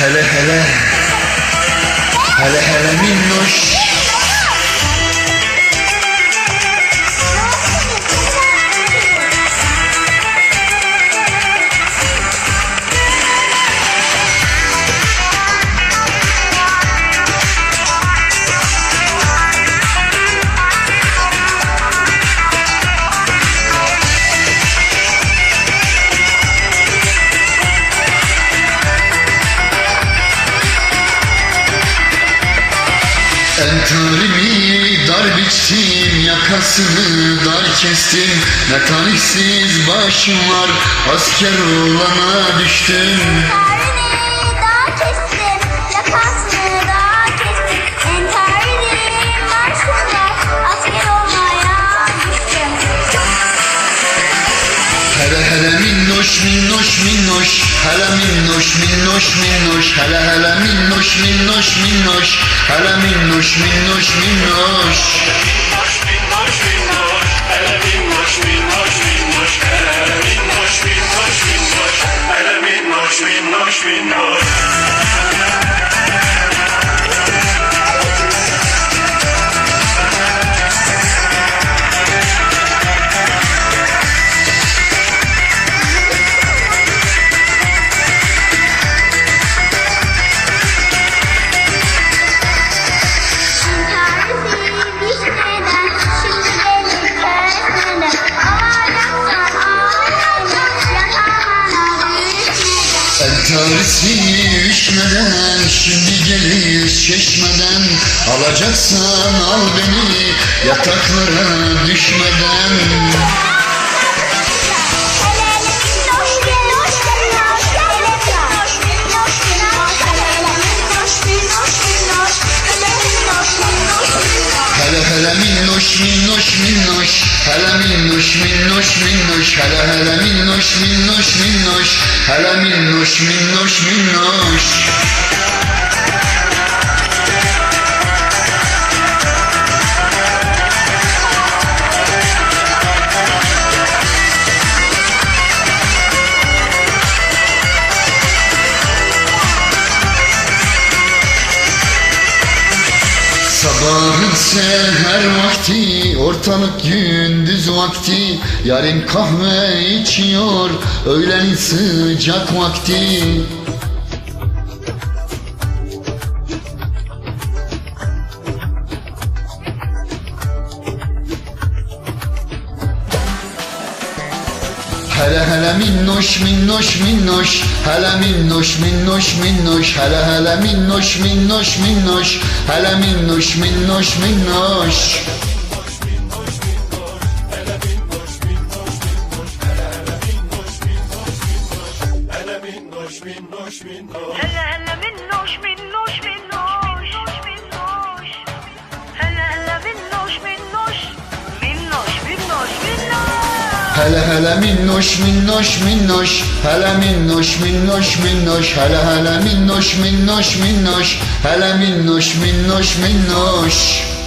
Hele hele. Hele hele minnoş Entarimi dar biçtim Yakasını dar kestim. Ne talihsiz başım var Asker olana düştüm Hele minnoş minnoş minnoş Hele hele minnoş minnoş minnoş Hele minnoş minnoş minnoş Minnoş minnoş minnoş Hele minnoş minnoş minnoş Hele minnoş minnoş minnoş Hele minnoş minnoş minnoş Entarisi üşmeden Şimdi gelir çeşmeden. Alacaksan al beni Yataklara düşmeden. Hele hele minnoş minnoş minnoş minnoş minnoş minnoş Hele hele minnoş minnoş minnoş Hele minnoş minnoş minnoş seher vakti Ortalık gündüz vakti Yarın kahve içiyor Öğlenin sıcak vakti Hele hele minnoş minnoş minnoş. Hele minnoş minnoş minnoş. Hele hele minnoş minnoş minnoş. Hele minnoş minnoş minnoş. Minnoş Hele hele minnoş minnoş minnoş. Hele minnoş minnoş minnoş. Hele hele minnoş minnoş minnoş. Hele minnoş minnoş minnoş